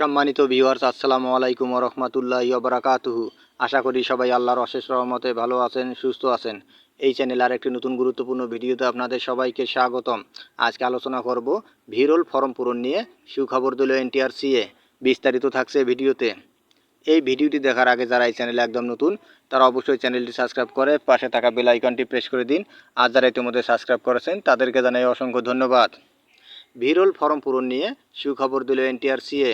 সম্মানিত ভিউয়ার্স আসসালামু আলাইকুম রহমতুল্লাহ বারাকাতুহু। আশা করি সবাই আল্লাহর অশেষ রহমতে ভালো আছেন, সুস্থ আছেন। এই চ্যানেল আর একটি নতুন গুরুত্বপূর্ণ ভিডিওতে আপনাদের সবাইকে স্বাগতম। আজকে আলোচনা করব ভিরল ফর্ম পূরণ নিয়ে সুখবর দিল এনটিআরসিএ। বিস্তারিত থাকছে ভিডিওতে। এই ভিডিওটি দেখার আগে যারা এই চ্যানেলে একদম নতুন, তারা অবশ্যই চ্যানেলটি সাবস্ক্রাইব করে পাশে থাকা বেল আইকনটি প্রেস করে দিন। আর যারা ইতিমধ্যে সাবস্ক্রাইব করেছেন, তাদেরকে জানাই অসংখ্য ধন্যবাদ। ভিরল ফর্ম পূরণ নিয়ে সুখবর দিল এনটিআরসিএ।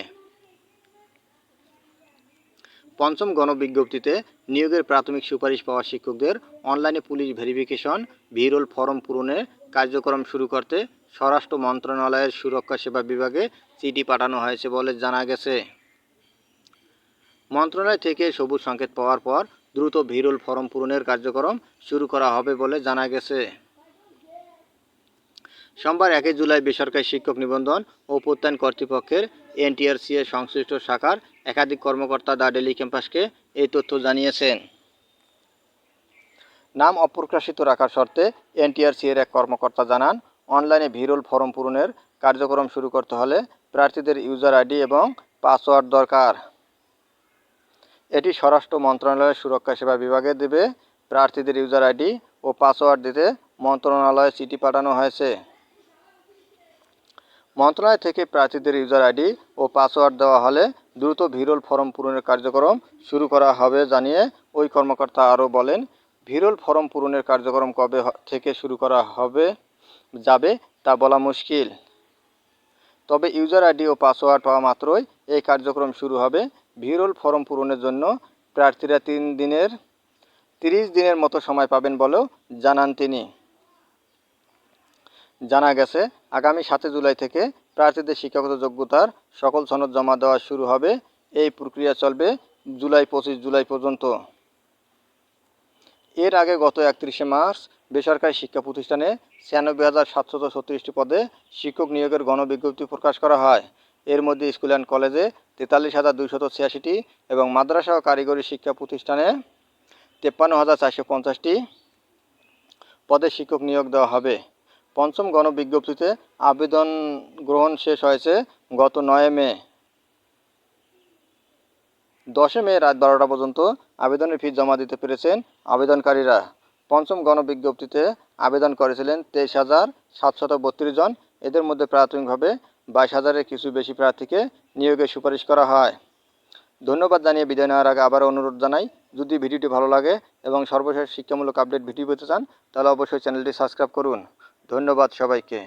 পঞ্চম গণবিজ্ঞপ্তিতে নিয়োগের প্রাথমিক সুপারিশ পাওয়া শিক্ষকদের অনলাইনে পুলিশ ভেরিফিকেশন, ভিরল ফর্ম পূরণের কার্যক্রম শুরু করতে স্বরাষ্ট্র মন্ত্রণালয়ের সুরক্ষা সেবা বিভাগে চিঠি পাঠানো হয়েছে বলে জানা গেছে। মন্ত্রণালয় থেকে সবুজ সংকেত পাওয়ার পর দ্রুত ভিরোল ফর্ম পূরণের কার্যক্রম শুরু করা হবে বলে জানা গেছে। সোমবার একই জুলাই বেসরকারি শিক্ষক নিবন্ধন ও প্রত্যয়ন কর্তৃপক্ষের এনটিআরসি এর সংশ্লিষ্ট শাখার একাধিক কর্মকর্তা দা ডেলি ক্যাম্পাসকে এই তথ্য জানিয়েছেন। নাম অপ্রকাশিত রাখার শর্তে এনটিআরসি এর এক কর্মকর্তা জানান, অনলাইনে ভিরল ফর্ম পূরণের কার্যক্রম শুরু করতে হলে প্রার্থীদের ইউজার আইডি এবং পাসওয়ার্ড দরকার। এটি স্বরাষ্ট্র মন্ত্রণালয়ের সুরক্ষা সেবা বিভাগে দেবে। প্রার্থীদের ইউজার আইডি ও পাসওয়ার্ড দিতে মন্ত্রণালয়ে চিঠি পাঠানো হয়েছে। মন্ত্রণালয় থেকে প্রার্থীদের ইউজার আইডি ও পাসওয়ার্ড দেওয়া হলে দ্রুত ভিরল ফর্ম পূরণের কার্যক্রম শুরু করা হবে জানিয়ে ওই কর্মকর্তা আরও বলেন, ভিরল ফর্ম পূরণের কার্যক্রম কবে থেকে শুরু করা হবে, যাবে তা বলা মুশকিল। তবে ইউজার আইডি ও পাসওয়ার্ড পাওয়া মাত্রই এই কার্যক্রম শুরু হবে ভিরল ফর্ম পূরণের জন্য। প্রার্থীরা তিন দিনের, তিরিশ দিনের মতো সময় পাবেন বলেও জানান তিনি। জানা গেছে, আগামী সাতই জুলাই থেকে প্রার্থীদের শিক্ষাগত যোগ্যতার সকল সনদ জমা দেওয়া শুরু হবে। এই প্রক্রিয়া চলবে জুলাই পঁচিশ জুলাই পর্যন্ত। এর আগে গত একত্রিশে মার্চ বেসরকারি শিক্ষা প্রতিষ্ঠানে ছিয়ানব্বই হাজার সাতশত ছত্রিশটি পদে শিক্ষক নিয়োগের গণবিজ্ঞপ্তি প্রকাশ করা হয়। এর মধ্যে স্কুল অ্যান্ড কলেজে তেতাল্লিশ হাজার দুইশত ছিয়াশিটি এবং মাদ্রাসা ও কারিগরি শিক্ষা প্রতিষ্ঠানে তেপ্পান্ন হাজার চারশো পঞ্চাশটি পদে শিক্ষক নিয়োগ দেওয়া হবে। পঞ্চম গণবিজ্ঞপ্তিতে আবেদন গ্রহণ শেষ হয়েছে গত নয় মে। দশে মে রাত বারোটা পর্যন্ত আবেদনের ফি জমা দিতে পেরেছেন আবেদনকারীরা। পঞ্চম গণবিজ্ঞপ্তিতে আবেদন করেছিলেন তেইশ হাজার সাতশত বত্রিশ জন। এদের মধ্যে প্রাথমিকভাবে বাইশ হাজারের কিছু বেশি প্রার্থীকে নিয়োগের সুপারিশ করা হয়। ধন্যবাদ জানিয়ে বিদায় নেওয়ার আগে আবারও অনুরোধ জানাই, যদি ভিডিওটি ভালো লাগে এবং সর্বশেষ শিক্ষামূলক আপডেট ভিডিও পেতে চান, তাহলে অবশ্যই চ্যানেলটি সাবস্ক্রাইব করুন। ধন্যবাদ সবাইকে।